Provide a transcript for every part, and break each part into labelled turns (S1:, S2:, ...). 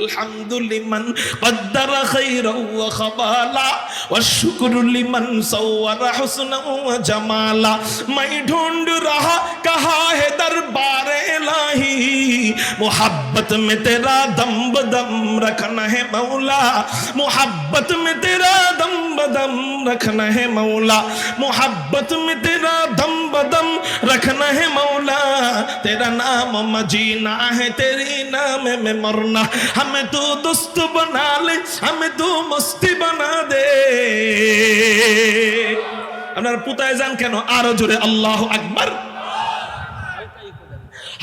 S1: الحمد لمن قدر خيرا وخبالا والشكر لمن صور حسنا وجمالا میں ڈھونڈ رہا کہاں ہے دربار الہی محبت میں تیرا دم بدم رکھنا ہے مولا محبت میں تیرا دم بدم رکھنا ہے مولا محبت میں تیرا دم بدم رکھنا ہے مولا تیرا نام مجینا ہے تیری نام میں مرنا ہم हमें तू दोस्त बना ले हमें तू मस्ती बना दे আপনার পুতায় যান কেন আরো জোরে আল্লাহ আকবার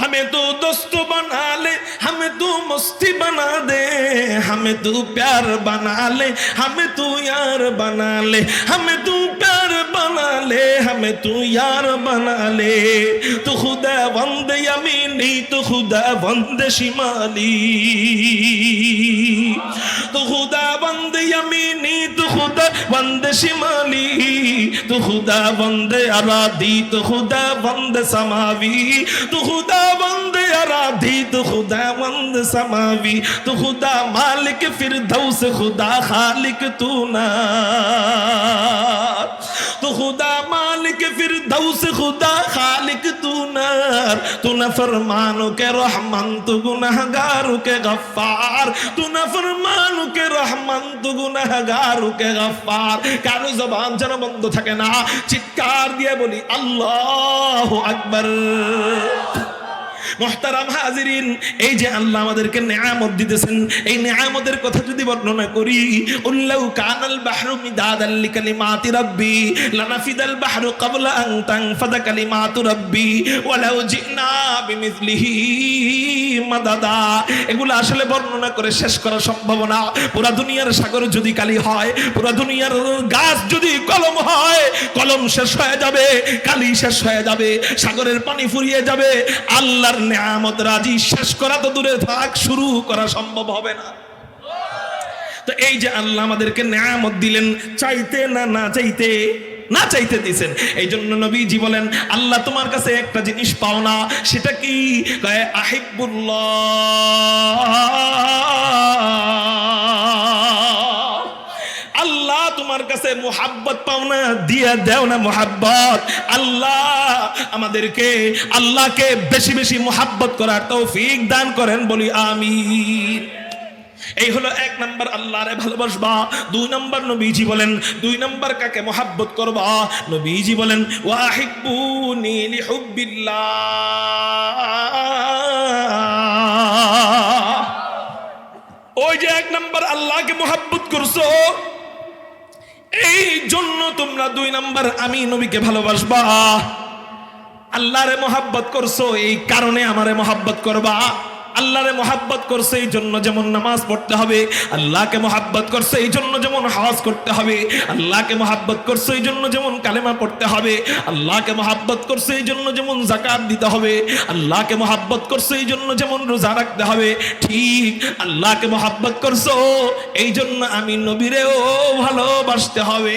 S1: हमें तू दोस्त बना ले हमें तू मस्ती बना दे हमें तू प्यार बना ले हमें तू यार बना ले हमें तू प्यार बना ले हमें तू यार बना ले तू खुदा बंद यमीनी तू खुदा बंद शिमाली तू खुदा बंद यमीनी तू खुदा बंद शिमाली तू खुदा बंद अरादी तू खुदा बंद समावी तू खुदा बंद अराधी तू खुदा बंद समावी तू खुदा मालिक फिर दौस खुदा खालिक तू ना गौस खुदा खालिक तू नर तू न फरमानो के रहमान तू गुनहगारू के गफ्फार तू न फरमानो के रहमान तू গুনাহগারু কে গফফার কারও জবান যেন বন্ধ থাকে না চিৎকার দিয়ে বলি আল্লাহু আকবার মোহতারাম হাজিরিন, এই যে আল্লাহ আমাদেরকে নেয়ামত দিতেছেন, এই নেয়ামতের কথা যদি বর্ণনা করি, উল্লাউ কানাল বাহরু মিদাদাল লিকালিমাতি রাব্বি, লানাফিদাল বাহরু ক্বাবলা আন তানফাদা কালিমাতু রাব্বি, ওয়ালাউ জিনা বিমিসলিহি মাদাদা। এগুলো আসলে বর্ণনা করে শেষ করা সম্ভব না পুরা দুনিয়ার সাগর যদি কালি হয়, পুরা দুনিয়ার গাছ যদি কলম হয়, কলম শেষ হয়ে যাবে, কালি শেষ হয়ে যাবে, সাগরের পানি ফুরিয়ে যাবে, আল্লাহর নেয়ামত রাজি, শেষ করা তো দূরে থাক, শুরু করা সম্ভব হবে না। তো এই যে আল্লাহ আমাদেরকে নেয়ামত দিলেন, চাইতে না না চাইতে না চাইতে দিছেন এই জন্য নবীজি বলেন, আল্লাহ তোমার কাছে একটা জিনিস পাও না, সেটা কি? আল্লাহ তোমার কাছে মোহাব্বত পাও না, দিয়া দেও না মোহাব্বত। আল্লাহ আমাদেরকে আল্লাহকে বেশি বেশি মোহাব্বত করার তৌফিক দান করেন, বলি আমিন। এই হলো এক নাম্বার আল্লাহরে ভালোবাসবা, দুই নাম্বার নবীজি বলেন, দুই নাম্বার কাকে মোহাব্বত করবা? নবীজি বলেন, ওয়াহিব্বুনি লিহুব্বিল্লাহ। ওই যে এক নাম্বার আল্লাহকে মোহাব্বত করছ, এই জন্য তোমরা দুই নাম্বার আমি নবীকে ভালোবাসবা। আল্লাহরে মোহাব্বত করছ, এই কারণে আমারে মোহাব্বত করবা। আল্লাহরে মোহাব্বত করছে, এই জন্য যেমন নামাজ পড়তে হবে, আল্লাহকে মোহাব্বত করছে, এই জন্য যেমন হজ করতে হবে, আল্লাহকে মোহাব্বত করছে, এই জন্য যেমন কালেমা পড়তে হবে, আল্লাহকে মোহাব্বত করছে, এই জন্য যেমন জাকাত দিতে হবে, আল্লাহকে মোহাব্বত করছে, এই জন্য যেমন রোজা রাখতে হবে, ঠিক আল্লাহকে মোহাব্বত করছ, এই জন্য আমি নবীরেও ভালোবাসতে হবে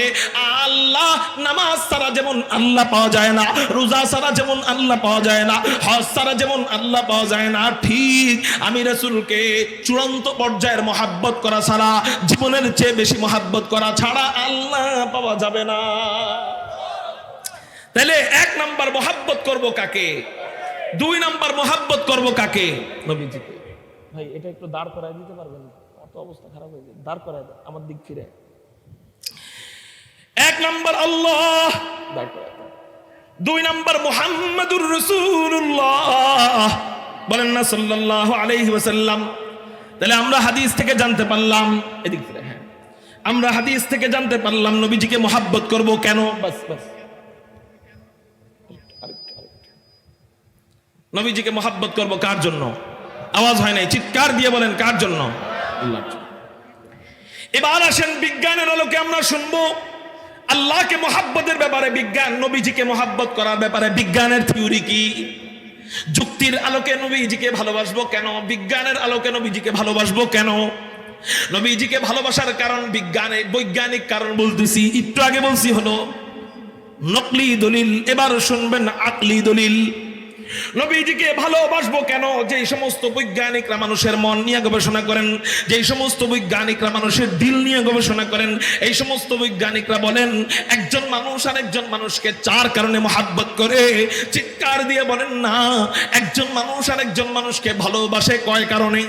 S1: আল্লাহ, নামাজ ছাড়া যেমন আল্লাহ পাওয়া যায় না, রোজা ছাড়া যেমন আল্লাহ পাওয়া যায় না, হজ ছাড়া যেমন আল্লাহ পাওয়া যায় না, ঠিক আমি রসুলকে চূড়ান্ত পর্যায়ের মহাব্বত করা ছাড়া, জীবনের চেয়ে বেশি মহাব্বত করা ছাড়া আল্লাহ পাওয়া যাবে না। তাহলে এক নাম্বার মহাব্বত করব কাকে? দুই নাম্বার মহাব্বত করব কাকে? নবীজিকে। ভাই, এটা একটু দাঁড় করায় দিতে পারবেন? অত অবস্থা খারাপ হয়ে যায়। দাঁড় করায় আমার দিক ফিরে এক নম্বর আল্লাহ। দুই নম্বর মোহাম্মদুর রসুল্লাহ বলেন না সাল্লাল্লাহু আলাইহি ওয়াসাল্লাম তাহলে আমরা হাদিস থেকে জানতে পারলাম, এদিক ফিরে হ্যাঁ আমরা হাদিস থেকে জানতে পারলাম, নবীজিকে মোহাব্বত করব কেন বাস বাস। নবীজিকে মোহাব্বত করব কার জন্য আওয়াজ হয় নাই, চিৎকার দিয়ে বলেন কার জন্য। এবার আসেন বিজ্ঞানের আলোকে আমরা শুনব আল্লাহকে মোহাব্বতের ব্যাপারে বিজ্ঞান, নবীজিকে মোহাব্বত করার ব্যাপারে বিজ্ঞানের থিওরি কি? যুক্তির আলোকে নবীজিকে ভালোবাসবো কেন? বিজ্ঞানের আলোকে নবীজিকে ভালোবাসবো কেন? নবীজিকে ভালোবাসার কারণ বিজ্ঞানে, বৈজ্ঞানিক কারণ বলতেছি। একটু আগে বলছি হলো, নকলি দলিল, এবার শুনবেন আকলি দলিল। নবীজিকে ভালোবাসবো কেন? যে সমস্ত বৈজ্ঞানিকরা মানুষের মন নিয়ে গবেষণা করেন যে সমস্ত বৈজ্ঞানিকরা মানুষের দিল নিয়ে গবেষণা করেন, এই সমস্ত বৈজ্ঞানিকরা বলেন, একজন মানুষ আর একজন মানুষকে চার কারণে মহাব্বত করে চিৎকার দিয়ে বলেন না, একজন মানুষ আর একজন মানুষকে ভালোবাসে কয় কারণে?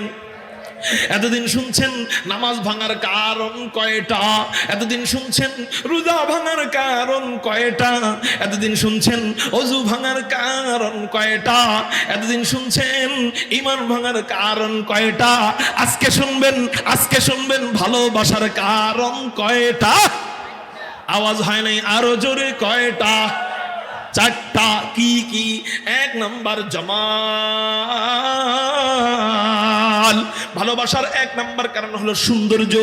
S1: এতদিন শুনছেন নামাজ ভাঙার কারণ কয়টা? এতদিন শুনছেন রোজা ভাঙার কারণ কয়টা? এতদিন শুনছেন অজু ভাঙার কারণ কয়টা? এতদিন শুনছেন ইমান ভাঙার কারণ কয়টা? আজকে শুনবেন আজকে শুনবেন ভালোবাসার কারণ কয়টা? আওয়াজ হয় নাই আরও জোরে কয়টা? চারটা কি কি? এক নাম্বার জমাল ভালোবাসার এক নাম্বার কারণ হলো সৌন্দর্য।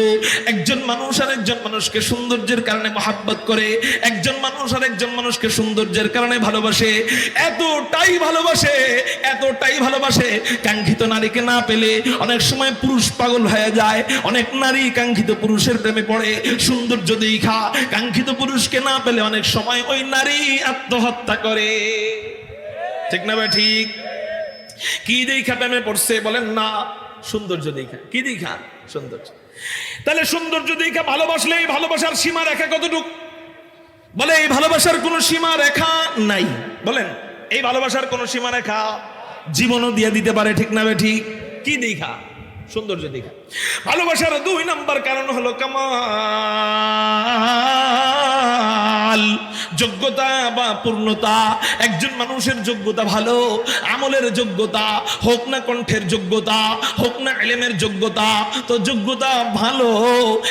S1: একজন মানুষ আর একজন মানুষকে সৌন্দর্যের কারণে মহাব্বত করে। একজন মানুষ আর একজন মানুষকে সৌন্দর্যের কারণে ভালোবাসে। এতটাই ভালোবাসে এতটাই ভালোবাসে, কাঙ্ক্ষিত নারীকে না পেলে অনেক সময় পুরুষ পাগল হয়ে যায়। অনেক নারী কাঙ্ক্ষিত পুরুষের প্রেমে পড়ে। সৌন্দর্য দেখা, কাঙ্ক্ষিত পুরুষকে না পেলে অনেক সময় ওই নারী আত্মহত্যা করে। ঠিক না ভাই? ঠিক। কি দেখা প্রেমে পড়ছে বলেন না? সৌন্দর্য দেখা। কি দেখা? সৌন্দর্য। তাহলে সৌন্দর্য দেখা ভালোবাসলে এই ভালোবাসার সীমা রেখা কতটুক? বলে, এই ভালোবাসার কোনো সীমা রেখা নাই। বলেন, এই ভালোবাসার কোনো সীমা রেখা জীবনও দিয়ে দিতে পারে, ঠিক না ঠিক? কি দেখা? সৌন্দর্য দেখা। ভালোবাসার দুই নাম্বার কারণ হলো কামাল। যোগ্যতা বা পূর্ণতা? একজন মানুষের যোগ্যতা ভালো, আমলের যোগ্যতা, হোক না কণ্ঠের যোগ্যতা, হোক না এলেমের যোগ্যতা, তো যোগ্যতা ভালো।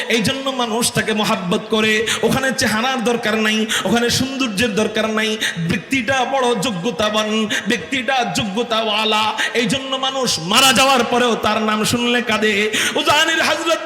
S1: এই জন্য মানুষ তাকে মহাব্বত করে। ওখানে চেহারার দরকার নাই, ওখানে সৌন্দর্যের দরকার নাই। ব্যক্তিটা বড় যোগ্যতাবান, ব্যক্তিটা যোগ্যতাওয়ালা। এই জন্য মানুষ মারা যাওয়ার পরেও তার নাম শুনলে কাঁদে। উজানির হাজরত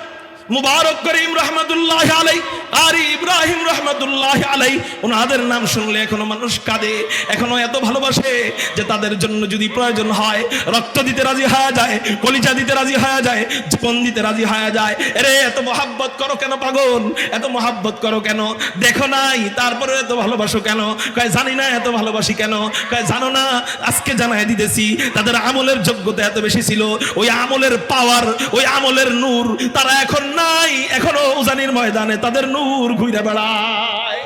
S1: মুবারক করিম রহমতুল্লাহ আলাই, আর ইব্রাহিম রহমতুল্লাহ আলাই, ওনাদের নাম শুনলে এখনও মানুষ কাঁদে, এখনও এত ভালোবাসে যে তাদের জন্য যদি প্রয়োজন হয়, রক্ত দিতে রাজি হয়ে যায়, কলিজা দিতে রাজি হয়ে যায়, জীবন দিতে রাজি হয়ে যায়। এরে, এত মহাব্বত করো কেন পাগল? এত মহাব্বত করো কেন? দেখো নাই তারপরে এত ভালোবাসো কেন? কয়, জানি না এত ভালোবাসি কেন? কয়, জানো না, আজকে জানাই দিতেছি, তাদের আমলের যোগ্যতা এত বেশি ছিল, ওই আমলের পাওয়ার ওই আমলের নূর, তারা এখন নাই এখনও উজানির ময়দানে তাদের নূর ঘুরে বেড়ায়।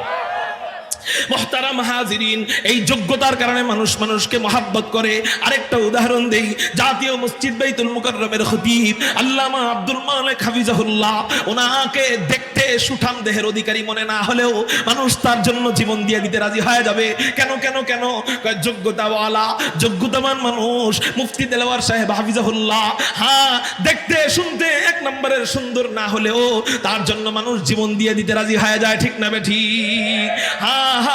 S1: মহতারাম হাজিরিন, এই যোগ্যতার কারণে মানুষ মানুষকে মহাব্বত করে। আরেকটা উদাহরণ দেই, জাতীয় মসজিদ বাইতুল মুকাররমের খতিব আল্লামা আব্দুল মালিক হাফিজাহুল্লাহ, ওনাকে দেখতে সুঠাম দেহের অধিকারী মনে না হলেও মানুষ তার জন্য জীবন দিয়ে দিতে রাজি হয়ে যাবে। কেন কেন কেন? যোগ্যতাওয়ালা যোগ্যতামান মানুষ, মুফতি দেলাওয়ার সাহেব হাফিজাহুল্লাহ হ্যাঁ দেখতে, শুনতে এক নম্বরের সুন্দর না হলেও তার জন্য মানুষ জীবন দিয়ে দিতে রাজি হয়ে যায়, ঠিক না বেঠি হ্যাঁ হ্যাঁ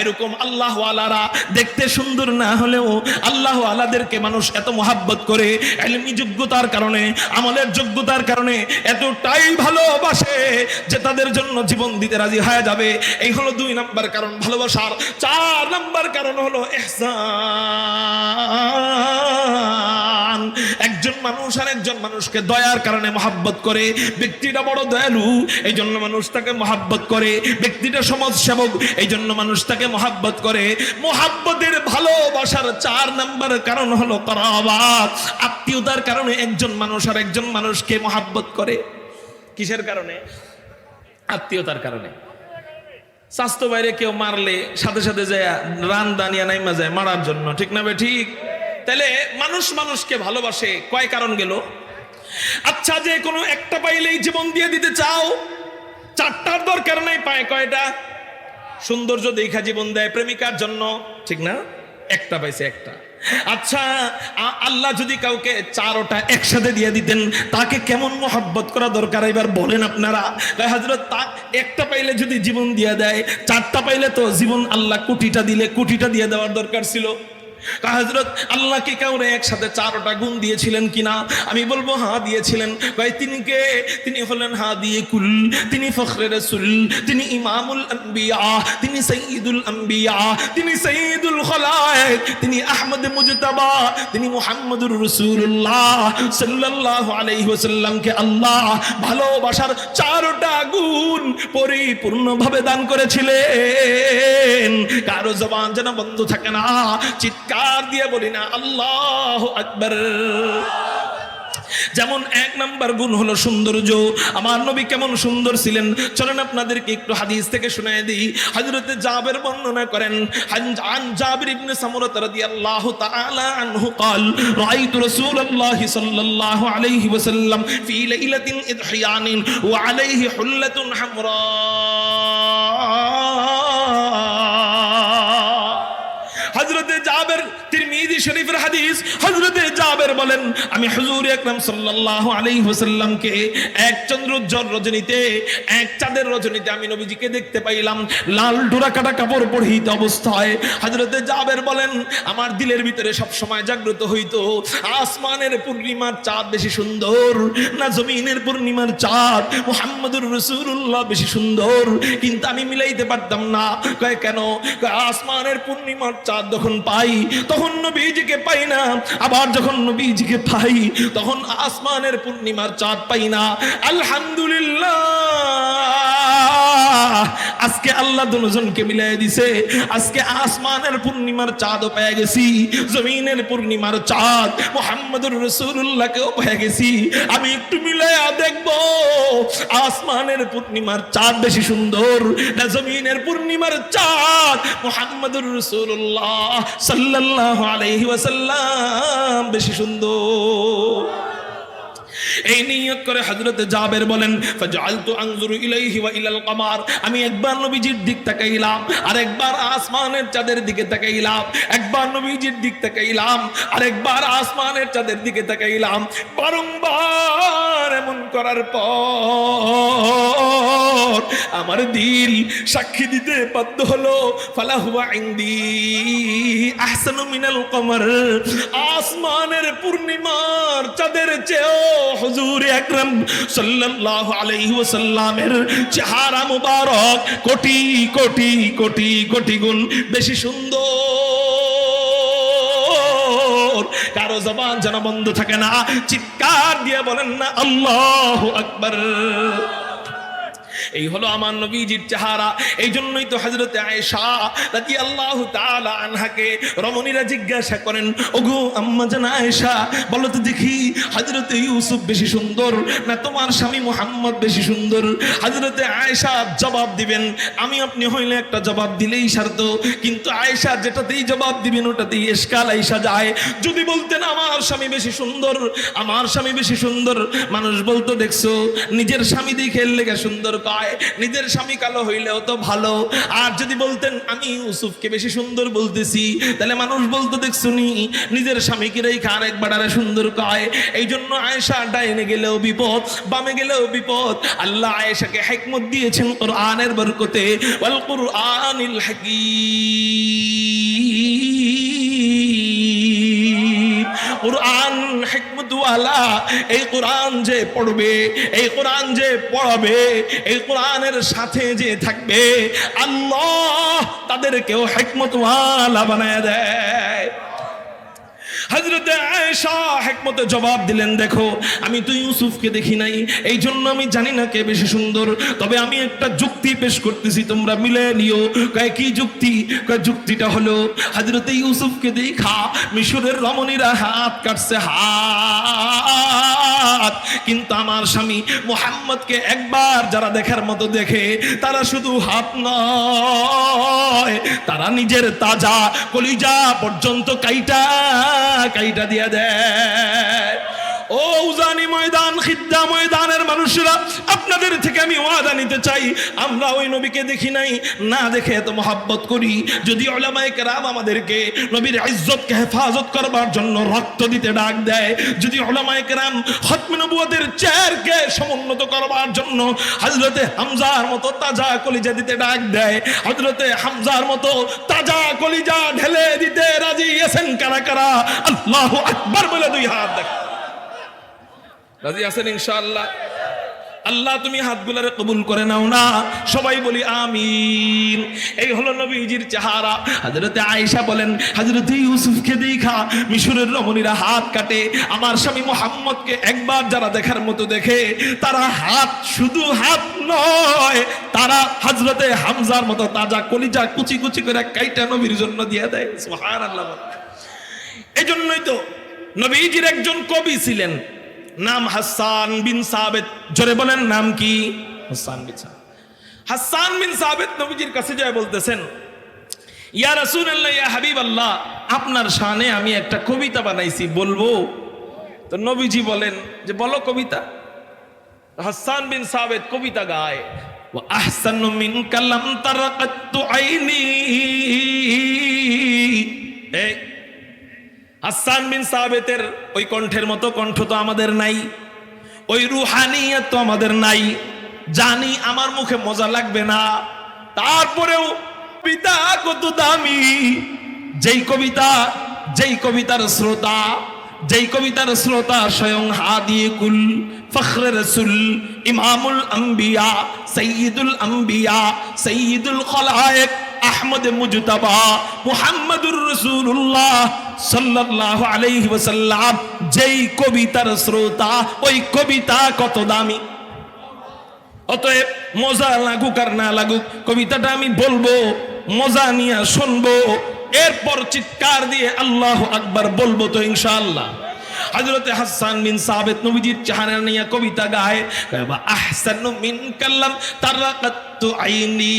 S1: এরকম আল্লাহ আলারা দেখতে সুন্দর না হলেও আল্লাহ আলাদেরকে মানুষ এত মহাব্বত করে, এলমি যোগ্যতার কারণে, আমলের যোগ্যতার কারণে এতটাই ভালোবাসে যে তাদের জন্য জীবন দিতে রাজি হয়ে যাবে। এই হলো দুই নাম্বার কারণ ভালোবাসার। চার নাম্বার কারণ হলো এহসান। একজন মানুষ আর একজন মানুষকে দয়ার কারণে মহাব্বত করে, ব্যক্তিটা বড় দয়ালু এই জন্য মানুষ তাকে মহাব্বত করে, ব্যক্তিটা সমাজ সেবক এই জন্য মানুষ তাকে মহাব্বত করে, মহাব্বতের ভালোবাসার চার নাম্বার কারণ হলো করাবাত। আত্মীয়তার কারণে একজন মানুষ আর একজন মানুষকে মহাব্বত করে। কিসের কারণে? আত্মীয়তার কারণে। স্বাস্থ্য বাইরে কেউ মারলে সাথে সাথে যায়, রান দানিয়া নাইমা যায় মারার জন্য, ঠিক না ঠিক? তাহলে মানুষ মানুষকে ভালোবাসে, কয় কারণ গেল? আচ্ছা যে কোনো একটা পাইলেই জীবন দিয়ে দিতে চাও, চারটার দরকার নাই পায় কয়টা? সৌন্দর্য দেখা জীবন দেয় প্রেমিকার জন্য। ঠিক না? একটা পাইছে একটা। আচ্ছা আল্লাহ যদি কাউকে চারোটা একসাথে দিয়ে দিতেন, তাকে কেমন মোহাব্বত করা দরকার? এবার বলেন আপনারা। হাজরত তা একটা পাইলে যদি জীবন দিয়ে দেয়, চারটা পাইলে তো জীবন আল্লাহ কোটিটা দিলে, কোটিটা দিয়ে দেওয়ার দরকার ছিল। হজরত আল্লাহকে কাউরে একসাথে চারটা গুণ দিয়েছিলেন কিনা? আমি বলব হ্যাঁ দিয়েছিলেন। ভাই তিনি কে? তিনি হলেন হা দিয়ে কুল, তিনি ফখরে রসুল, তিনি ইমামুল আম্বিয়া তিনি সঈদুল আম্বিয়া তিনি সঈদুল খলায়েক, তিনি আহমদ মুজতাবা, তিনি মুহাম্মদুর রসুল্লাহ সাল্লাল্লাহু আলাইহি ওয়াসাল্লামকে আল্লাহ ভালোবাসার চারটা গুণ পরিপূর্ণভাবে দান করেছিলেন। কারও জবান যেন বন্ধ থাকে না, চিৎকার চিৎকার দিয়ে বলি না আল্লাহ আকবর যেমন এক নাম্বার গুণ হলো সৌন্দর্য আমার নবী কেমন সুন্দর ছিলেন চলেন আপনাদেরকে একটু হাদিস থেকে শুনাই দিই হযরতে জাবের বর্ণনা করেন হান- আন জাবির ইবনে সামুরাত রাদিয়াল্লাহু তাআলা আনহু قال رايت رسول الله صلى الله عليه وسلم في ليله اضحيان وعليه حله হজরতে জাবের শরীফের হাদিস হজরতে জাবের বলেন, আমি হুজুর আকরাম সাল্লাল্লাহু আলাইহি ওয়াসাল্লামকে এক চন্দ্রোজ্জ্বল রজনীতে, এক চাঁদের রজনীতে আমি নবীজিকে দেখতে পাইলাম। লাল ডোরা কাটা কাপড় পরিহিত অবস্থায় হজরতে জাবের বলেন, আমার দিলের ভিতরে সব সময় জাগ্রত হইতো। আসমানের পূর্ণিমার চাঁদ বেশি সুন্দর না জমিনের পূর্ণিমার চাঁদ? মুহাম্মদুর রাসূলুল্লাহ বেশি সুন্দর। কিন্তু আমি মিলাইতে পারতাম না। কয়, কেন? আসমানের পূর্ণিমার চাঁদ যখন পাই, তখন নবীজিকে পাই না। আবার যখন নবীজিকে পাই তখন আসমানের পূর্ণিমার চাঁদ পাই না। আলহামদুলিল্লাহ। আজকে আল্লাহ দুজনকে মিলাই দিছে। আজকে আসমানের পূর্ণিমার চাঁদও পেয়ে গেছি, জমিনের পূর্ণিমার চাঁদ, মোহাম্মদুর রসুল্লাহকেও পেয়ে গেছি। আমি একটু মিলাইয়া দেখব, আসমানের পূর্ণিমার চাঁদ বেশি সুন্দর না জমিনের পূর্ণিমার চাঁদ? মোহাম্মদুর রসুল্লাহ সাল্লাল্লাহু আলাইহি ওয়াসাল্লাম বেশি সুন্দর। এই নিয়ত করে হযরত জাবের বলেন, ফাজআলতু আনজুরু ইলাইহি ওয়া ইলাল কমার। আমি একবার নবীজির দিক তাকাইলাম আর একবার আসমানের চাঁদের দিকে তাকাইলাম, একবার নবীজির দিক তাকাইলাম আর একবার আসমানের চাঁদের দিকে তাকাইলাম। বারংবার এমন করার পর আমার দিল সাক্ষী দিতে বাধ্য হলো, ফালা হুয়া ইনদি আহসানু মিনাল কমর। আসমানের পূর্ণিমার চাঁদের চেয়েও হুজুর একরম সাল্লাল্লাহু আলাইহি ওয়াসাল্লামের চেহারা মুবারক কোটি কোটি কোটি কোটি গুণ বেশি সুন্দর। কারও জবান যেন বন্ধ থাকে না, চিৎকার দিয়ে বলেন না, আল্লাহ আকবার। এই হলো আমার নবীজির চেহারা। এই জন্যই তো হজরতে আয়েশা রাজি আল্লাহ আনহাকে রমণীরা জিজ্ঞাসা করেন, ওগো আম্মা জানা আয়েশা, বলো তো দেখি হজরতে ইউসুফ বেশি সুন্দর না তোমার স্বামী মোহাম্মদ বেশি সুন্দর? হজরতে আয়েশা জবাব দিবেন, আমি আপনি হইলে একটা জবাব দিলেই সারত, কিন্তু আয়েশা যেটাতেই জবাব দিবেন ওটাতেই এসকাল আয়েশা যায়। যদি বলতেন আমার স্বামী বেশি সুন্দর, আমার স্বামী বেশি সুন্দর, মানুষ বলতো, দেখছ, নিজের স্বামী দেখে লেগে সুন্দর পায় নিজের স্বামী কালো হইলেও তো ভালো। আর যদি বলতেন, আমি ইউসুফকে বেশি সুন্দর বলতেছি। তাহলে মানুষ বলতো দেখছ নি নিজের স্বামীকে রেখে আরেকবার আরে সুন্দর কয়। এই জন্য আয়েশা ডাইনে গেলেও বিপদ, বামে গেলেও বিপদ। আল্লাহ আয়েশাকে হেকমত দিয়েছেন কোরআনের বরকতে। ওয়াল কুরআনিল হাকীম। কোরআন হিকমতওয়ালা এই কোরআন যে পড়বে, এই কোরআন যে পড়াবে, এই কোরআনের সাথে যে থাকবে, আল্লাহ তাদেরকেও হেকমতওয়ালা বানায় দেয়। হজরতে আয়েশা হেকমতে জবাব দিলেন, দেখো, আমি তো ইউসুফকে দেখি নাই এই জন্য আমি জানি না কে বেশি সুন্দর। তবে আমি একটা যুক্তি পেশ করতেছি, তোমরা মিলে নিও। কয়, কি যুক্তি? কয়, যুক্তিটা হলো হজরতে ইউসুফকে দেখা, মিশরের রমণীরা হাত কাটছে হাত। কিন্তু আমার স্বামী মোহাম্মদকে একবার যারা দেখার মতো দেখে, তারা শুধু হাত নয়, তারা নিজের তাজা কলিজা পর্যন্ত কাইটা কাইটা দিয়ে দেয়। ও উজানি ময়দান, খিদ্দা ময়দানের মানুষরা, আপনাদের থেকে আমি ওয়াদা নিতে চাই। আমরা ওই নবীকে দেখি নাই, না দেখে এত মহাব্বত করি। যদি ওলামায়ে কেরাম আমাদেরকে নবীর ইজ্জতকে হেফাজত করবার জন্য রক্ত দিতে ডাক দেয়, যদি ওলামায়ে কেরাম খতমে নবুয়তের চেয়ারকে সমুন্নত করবার জন্য হযরতে হামজার মতো তাজা কলিজা দিতে ডাক দেয়, হযরতে হামজার মতো তাজা কলিজা ঢেলে দিতে রাজি আছেন কারা কারা? আল্লাহু আকবার বলে দুই হাত দেখ রাজি আছেন ইনশাআল্লাহ? আল্লাহ, তুমি হাতগুলারে কবুল করে নাও না। সবাই বলি আমিন। এই হলো নবীজির চেহারা। হযরতে আয়েশা বলেন, হযরতে ইউসুফকে দেখা, মিশরের রমণীরা হাত কাটে। আমার স্বামী মোহাম্মদকে একবার যারা দেখার মতো দেখে, তারা হাত শুধু হাত নয়, তারা হযরতে হামজার মতো তাজা কলিজা কুচি কুচি করে কাইটা নবীর জন্য দিয়ে দেয়। সুবহানাল্লাহ এই জন্যই তো নবীজির একজন কবি ছিলেন। নাম হাসান বিন সাবেদ জোরে বলেন, নাম কি? হাসান বিন সাবেদ হাসান বিন সাবেদ নবীজির কাছে যায় বলতেছেন, ইয়া রাসূলুল্লাহ, ইয়া হাবিবাল্লাহ, আপনার শানে আমি একটা কবিতা বানাইছি, বলব? তো নবীজি বলেন যে, বলো কবিতা। হাসান বিন সাবেদ কবিতা গায় আহসানু মিনকা লাম তারাকাতু আইনি। এই হাসান বিন সাহাবেতের ওই কণ্ঠের মতো কণ্ঠ তো আমাদের নাই, ওই রুহানিয়ত তো আমাদের নাই। জানি আমার মুখে মজা লাগবে না। তারপরেও পিতা কত দামি, যেই কবিতা, যেই কবিতার শ্রোতা, যেই কবিতার শ্রোতা স্বয়ং হাদিয়ে কুল ফখরে রসুল ইমামুল আম্বিয়া সৈয়দুল আম্বিয়া সৈয়দুল খলায়েক আহমদ মুজতাবা মুহাম্মদুর রাসূলুল্লাহ সাল্লাল্লাহু আলাইহি ওয়াসাল্লাম যেই কবিতার শ্রোতা ওই কবিতা কত দামি অতএব মজা লাগুক আর না লাগুক, কবিতাটা আমি বলব, মজা নিয়ে শুনব, এরপর চিৎকার দিয়ে আল্লাহ আকবার বলব তো ইনশাআল্লাহ। হজরতে হাসান বিন সাবেত নবীজির চেহারা নিয়ে কবিতা গায় আহসানু মিন কাল্লাম তারাকাতু আইনি,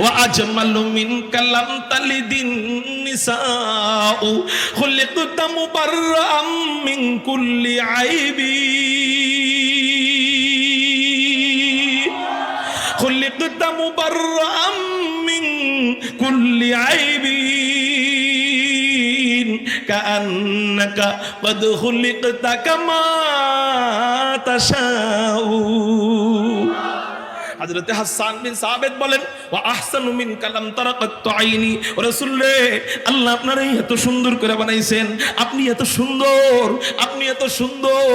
S1: ওয়া আজমালু মিন কাল্লাম তালিদিন নিসাউ খুলিকতু মুবাররাম মিন কুল্লি আইবি খুলিকতু মুবাররাম মিন কুল্লি আইবি। كأنك قد خلقت كما تشاء হযরতে হাসান বিন সাবেদ বলেন ওয়া আহসানু মিন কালাম তারাকাত আইনি ও রাসূলে আল্লাহ আপনার এত সুন্দর করে বানাইছেন আপনি এত সুন্দর আপনি এত সুন্দর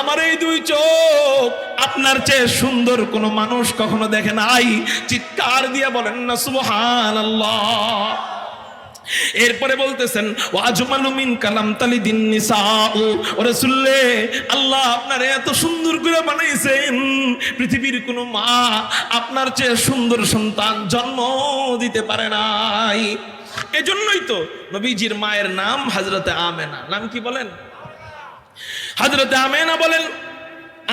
S1: আমার এই দুই চোখ আপনার চেয়ে সুন্দর কোন মানুষ কখনো দেখে নাই চিৎকার দিয়ে বলেন না সুবহানাল্লাহ এরপরে বলতেছেন, ওয়াজমালু মিন কালাম তালি দিন নিসাউ রাসূলে আল্লাহ আপনার এত সুন্দর করে বানাইছেন। পৃথিবীর কোনো মা আপনার চেয়ে সুন্দর সন্তান জন্ম দিতে পারে নাই। এজন্যই তো নবীজির মায়ের নাম হযরতে আমেনা। নাম কি বলেন? হযরতে আমেনা বলেন,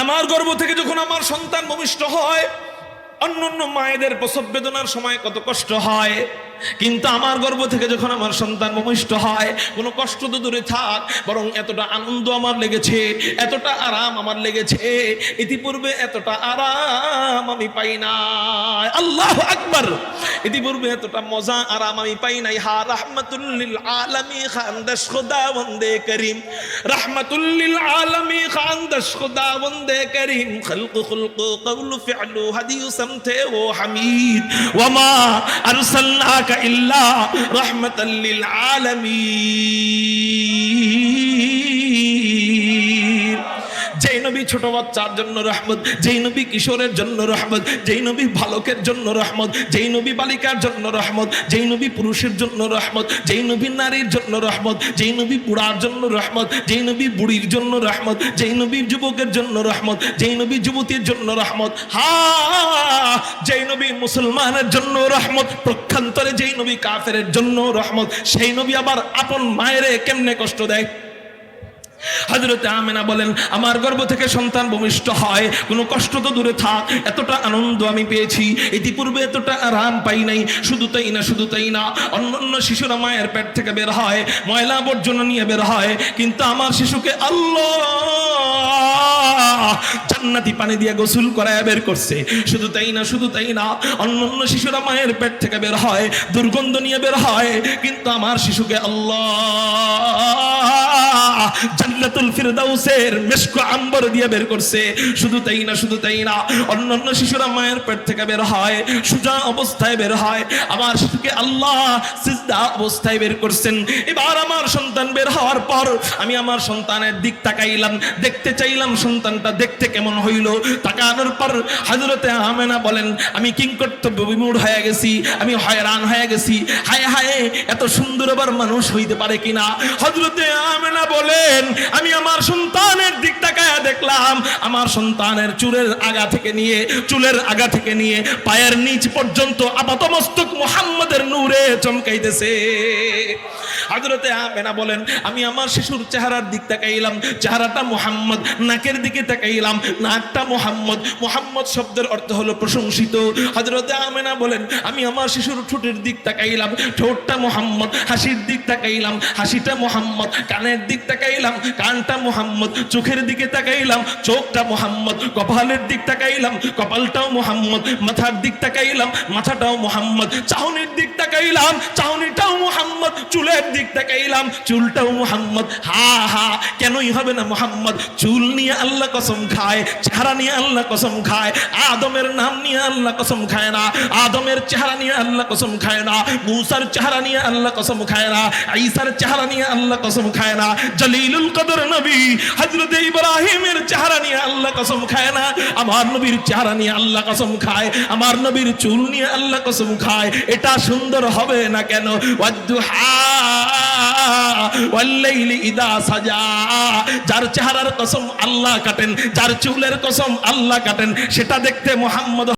S1: আমার গর্ভ থেকে যখন আমার সন্তান ভূমিষ্ঠ হয়, অন্যান্য মায়েদের প্রসব বেদনার সময় কত কষ্ট হয়। কিন্তু আমার গর্ভ থেকে যখন আমার সন্তান ভূমিষ্ঠ হয়, কোনো কষ্ট তো দূরে থাক, বরং এতটা আনন্দ আমার লেগেছে, এতটা আরাম আমার লেগেছে, ইতিপূর্বে এতটা আরাম আমি পাই নাই। আল্লাহ আকবার! ইতিপূর্বে এতটা মজা, আরাম আমি পাই নাই। হা রাহমাতুল্লিল আলামী খানদাস খোদা বন্দে করিম। রাহমাতুল্লিল আলামী খানদাস খোদা বন্দে করিম। খলক খুলক কৌল ফিআলু হাদিউ সমথে ও হামিদ। ওয়ামা আরসালনাকা ইল্লা রাহমাতাল লিল আলামিন নবী ছোট বাচ্চার জন্য রহমত যেই নবী কিশোরের জন্য রহমত যেই নবী বালকের জন্য রহমত যেই নবী বালিকার জন্য রহমত যেই নবী পুরুষের জন্য রহমত যেই নবী নারীর জন্য রহমত যেই নবী বুড়ার জন্য রহমত যেই নবী বুড়ির জন্য রহমত যেই নবী যুবকের জন্য রহমত যেই নবী যুবতীর জন্য রহমত হা যেই নবী মুসলমানের জন্য রহমত প্রক্ষান্তরে যেই নবী কাফের জন্য রহমত সেই নবী আবার আপন মায়েরে কেমনে কষ্ট দেয় হজরতে আমেনা বলেন, আমার গর্ভ থেকে সন্তান ভূমিষ্ঠ হয়, কোনো কষ্ট তো দূরে থাক, এতটা আনন্দ আমি পেয়েছি, ইতিপূর্বে এতটা আরাম পাই নাই, শুধু তাই না, শুধু তাই না। অন্যান্য শিশুরা মায়ের পেট থেকে বের হয়, ময়লা আবর্জনা নিয়ে বের হয়, কিন্তু আমার শিশুকে আল্লাহ জান্নাতি পানি দিয়ে গোসল করায় বের করছে। শুধু তাই না, শুধু তাই না, অন্যান্য শিশুরা মায়ের পেট থেকে বের হয়, দুর্গন্ধ নিয়ে বের হয়, কিন্তু আমার শিশুকে আল্লাহ জান্নাতুল ফিরদাউসের মেশকো আম্বর দিয়ে বের করছে। শুধু তাই না, শুধু তাই না শিশুরা মায়ের পেট থেকে বের হয়, সুজা অবস্থায় বের হয় আমার শিশুকে আল্লাহ সিজদা অবস্থায় বের করছেন। এবার আমার সন্তান বের হওয়ার পর আমি আমার সন্তানের দিক তাকাইলাম, দেখতে চাইলাম সন্তানটা দেখতে কেমন হইল। তাকানোর পর হযরতে আমেনা বলেন, আমি কিংকর্তব্য বিমূঢ় হয়ে গেছি, আমি হয়রান হয়ে গেছি। হায় হায়, এত সুন্দর আবার মানুষ হইতে পারে কিনা? হযরতে আমেনা বলেন আমি আমার সন্তানের দিক তাকায় দেখলাম। আমার সন্তানের চুলের আগা থেকে নিয়ে, চুলের আগা থেকে নিয়ে, পায়ের নিচ পর্যন্ত আপাতমস্তক মোহাম্মদের নূরে চমকাইতেছে। হজরতে আমেনা বলেন, আমি আমার শিশুর চেহারার দিক তাকাইলাম, চেহারাটা মোহাম্মদ, নাকের দিকে তাকাইলাম, নাকটা মোহাম্মদ। মোহাম্মদ শব্দের অর্থ হলো প্রশংসিত। হজরতে আমেনা বলেন, আমি আমার শিশুর ঠোঁটের দিক তাকাইলাম, ঠোঁটটা মোহাম্মদ, হাসির দিক তাকাইলাম, হাসিটা মোহাম্মদ, কানের দিক তাকাইলাম, কানটা মোহাম্মদ, চোখের দিকে তাকাইলাম, চোখটা মোহাম্মদ, কপালের দিক তাকাইলাম, কপালটাও মোহাম্মদ, মাথার দিক তাকাইলাম, মাথাটাও মোহাম্মদ, চাহনির দিক তাকাইলাম, চাহনিটাও মোহাম্মদ, চুলের দিক তাকাইলাম, চুলটাও মোহাম্মদ। হা হা, কেনই হবে না মোহাম্মদ? চুল নিয়ে আল্লাহ কসম খায়, চেহারা নিয়ে আল্লাহ কসম খায়, আদমের নাম নিয়ে আল্লাহ কসম খায় না, আদমের চেহারা নিয়ে আল্লাহ কসম খায় না, মুসার চেহারা নিয়ে আল্লাহ কসম খায় না, ঈসার চেহারা নিয়ে আল্লাহ কসম খায় না, জলিলুল কদর নবী, হযরত ইব্রাহিমের চেহারা নিয়ে আল্লাহ কসম খায় না, আমার নবীর চেহারা নিয়ে আল্লাহ কসম খায়, আমার নবীর চুল নিয়ে আল্লাহ কসম খায়, এটা সুন্দর হবে না কেন? ওয়াদ্দুহা যার চেহারার কসম আল্লাহ কাটেন যার চুলের কসম আল্লাহ কাটেন সেটা দেখতে মোহাম্মদ